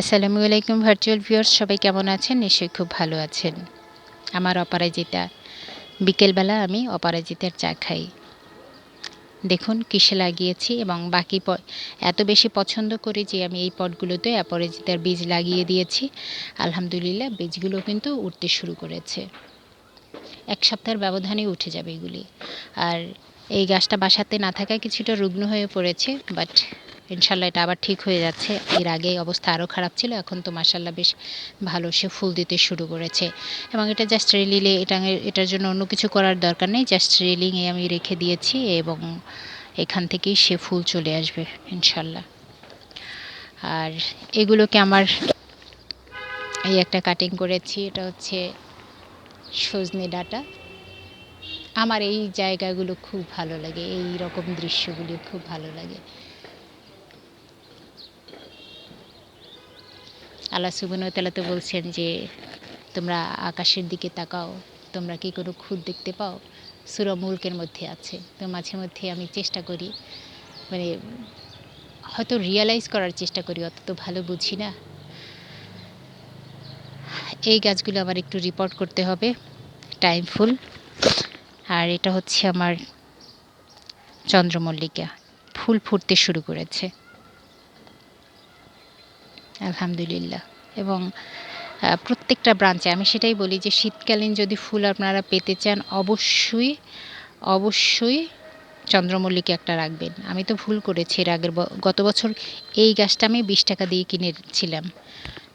আসসালামু আলাইকুম virtual viewers সবাই কেমন আছেন? নিশ্চয়ই খুব ভালো আছেন। আমার অপরাজিতা। বিকেলবেলা আমি অপরাজিতার চা খাই। দেখুন, কিসে লাগিয়েছি এবং বাকি প এত বেশি পছন্দ করি যে আমি এই পটগুলোতে অপরাজিতার বীজ লাগিয়ে দিয়েছি। আলহামদুলিল্লাহ, বীজগুলো কিন্তু উঠতে শুরু করেছে। এক সপ্তাহের ব্যবধানে উঠে যাবে এগুলি। আর এই গাছটা বাসাতে না থাকায় কিছুটা রুগ্ন হয়ে পড়েছে বাট ইনশাল্লাহ এটা আবার ঠিক হয়ে যাচ্ছে। এর আগে অবস্থা আরও খারাপ ছিল, এখন তো মাসাল্লাহ বেশ ভালো, সে ফুল দিতে শুরু করেছে। এবং এটা জাস্ট রেলিলে এটা এটার জন্য অন্য কিছু করার দরকার নেই জাস্ট রেলিংয়ে আমি রেখে দিয়েছি এবং এখান থেকেই সে ফুল চলে আসবে ইনশাল্লাহ আর এগুলোকে আমার এই একটা কাটিং করেছি, এটা হচ্ছে সজনে ডাটা। আমার এই জায়গাগুলো খুব ভালো লাগে, এই রকম দৃশ্যগুলি খুব ভালো লাগে। আল্লাহ সুবনতলা তো বলছেন যে, তোমরা আকাশের দিকে তাকাও, তোমরা কি কোনো খুদ দেখতে পাও? সুরা মুলকের মধ্যে আছে। তো মাঝে মধ্যে আমি চেষ্টা করি মানে হয়তো রিয়ালাইজ করার চেষ্টা করি, অত তো ভালো বুঝি না। এই গাছগুলো আমার একটু রিপোর্ট করতে হবে টাইম ফুল আর এটা হচ্ছে আমার চন্দ্রমল্লিকা, ফুল ফুটতে শুরু করেছে। আলহামদুলিল্লাহ। এবং প্রত্যেকটা ব্রাঞ্চে আমি সেটাই বলি যে শীতকালীন যদি ফুল আপনারা পেতে চান, অবশ্যই অবশ্যই চন্দ্রমল্লিকা একটা রাখবেন। আমি তো ভুল করেছি এর আগের গত বছর এই গাছটা আমি বিশ টাকা দিয়ে কিনেছিলাম।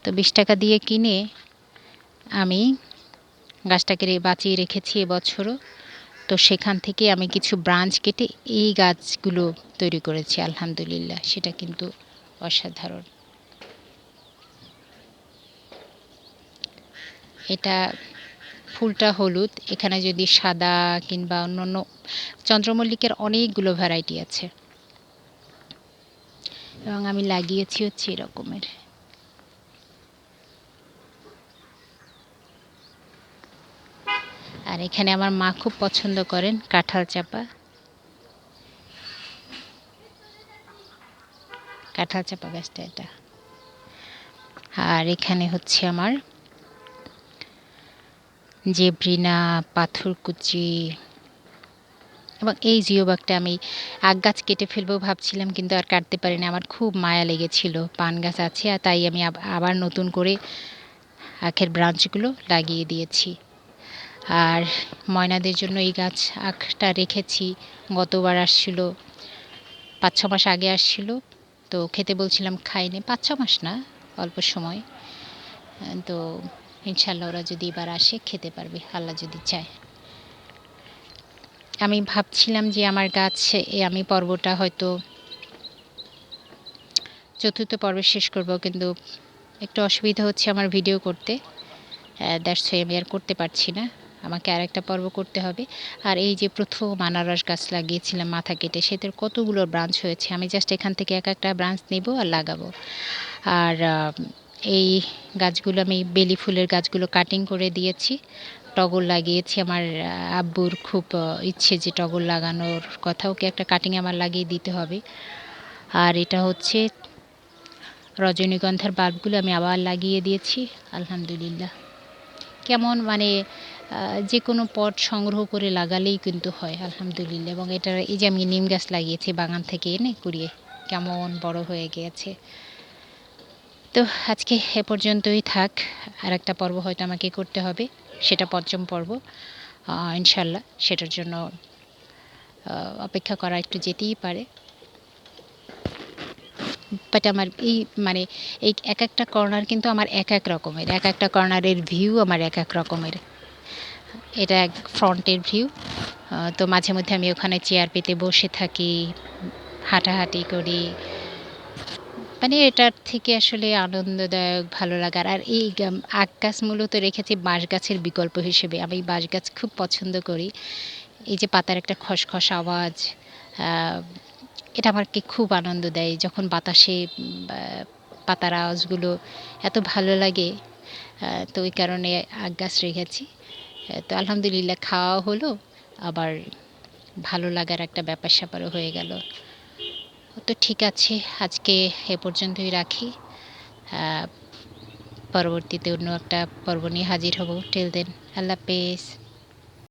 তো বিশ টাকা দিয়ে কিনে আমি গাছটাকে বাঁচিয়ে রেখেছি এবছরও। তো সেখান থেকে আমি কিছু ব্রাঞ্চ কেটে এই গাছগুলো তৈরি করেছি, আলহামদুলিল্লাহ। সেটা কিন্তু অসাধারণ। এটা ফুলটা হলুদ, এখানে যদি সাদা কিংবা অন্যান্য চন্দ্রমল্লিকের অনেকগুলো ভ্যারাইটি আছে। এবং আমি লাগিয়েছি হচ্ছে এরকমের। আর এখানে আমার মা খুব পছন্দ করেন কাঁঠাল চাপা। কাঁঠাল চাপা গাছটা এটা। আর এখানে হচ্ছে আমার জেব্রিনা পাথরকুচি এবং এই জিওবাগটা আমি আগ গাছ কেটে ফেলব ভাবছিলাম, কিন্তু আর কাটতে পারিনি। আমার খুব মায়া লেগেছিল। পান গাছ আছে, আর তাই আমি আবার নতুন করে আখের ব্রাঞ্চগুলো লাগিয়ে দিয়েছি। আর ময়নাদের জন্য এই গাছ আখটা রেখেছি। গতবার আসছিল পাঁচ ছ মাস আগে আসছিল। তো খেতে বলছিলাম, খাইনি। পাঁচ ছ মাস না, অল্প সময়। তো ইনশাল্লাহ ওরা যদি এবার আসে, খেতে পারবে, আল্লাহ যদি চায়। আমি ভাবছিলাম যে আমার গাছ আমি পর্বটা হয়তো চতুর্থ পর্ব শেষ করব, কিন্তু একটু অসুবিধা হচ্ছে আমার ভিডিও করতে। দ্যাটস আমি আর করতে পারছি না। আমাকে আর একটা পর্ব করতে হবে। আর এই যে প্রথম আনারস গাছ লাগিয়েছিলাম মাথা কেটে, সেটার কতগুলো ব্রাঞ্চ হয়েছে? আমি জাস্ট এখান থেকে এক একটা ব্রাঞ্চ নেব আর লাগাবো। আর এই গাছগুলো আমি বেলি ফুলের গাছগুলো কাটিং করে দিয়েছি। টগর লাগিয়েছি। আমার আব্বুর খুব ইচ্ছে যে টগর লাগানোর কথা ওকে একটা কাটিং আমার লাগিয়ে দিতে হবে। আর এটা হচ্ছে রজনীগন্ধার বাল্বগুলো আমি আবার লাগিয়ে দিয়েছি। আলহামদুলিল্লাহ। কেমন মানে যে কোনো পট সংগ্রহ করে লাগালেই কিন্তু হয়। আলহামদুলিল্লাহ। এবং এটা, এই যে আমি নিম গাছ লাগিয়েছি বাগান থেকে এনে কুড়িয়ে, কেমন বড় হয়ে গিয়েছে তো আজকে এ পর্যন্তই থাক। আর একটা পর্ব হয়তো আমাকে করতে হবে, সেটা পঞ্চম পর্ব। ইনশাল্লাহ সেটার জন্য অপেক্ষা করা একটু যেতেই পারে। বাট আমার এই মানে এই এক একটা কর্নার কিন্তু আমার এক এক রকমের, এক একটা কর্নারের ভিউ আমার এক এক রকমের। এটা এক ফ্রন্টের ভিউ তো মাঝে মধ্যে আমি ওখানে চেয়ার পেতে বসে থাকি, হাঁটাহাঁটি করি মানে এটার থেকে আসলে আনন্দদায়ক, ভালো লাগার। আর এই আখ গাছ মূলত রেখেছি বাঁশ গাছের বিকল্প হিসেবে। আমি বাঁশ গাছ খুব পছন্দ করি। এই যে পাতার একটা খসখস আওয়াজ এটা আমাকে খুব আনন্দ দেয়। যখন বাতাসে পাতার আওয়াজগুলো এত ভালো লাগে তো ওই কারণে আখ গাছ রেখেছি। তো আলহামদুলিল্লাহ খাওয়া হলো। আবার ভালো লাগার একটা ব্যাপার স্যাপারও হয়ে গেল। তো ঠিক আছে, আজকে এ পর্যন্তই রাখি। পরবর্তীতে অন্য একটা পর্ব নিয়ে হাজির হব। টেল দেন আল্লাহ পেস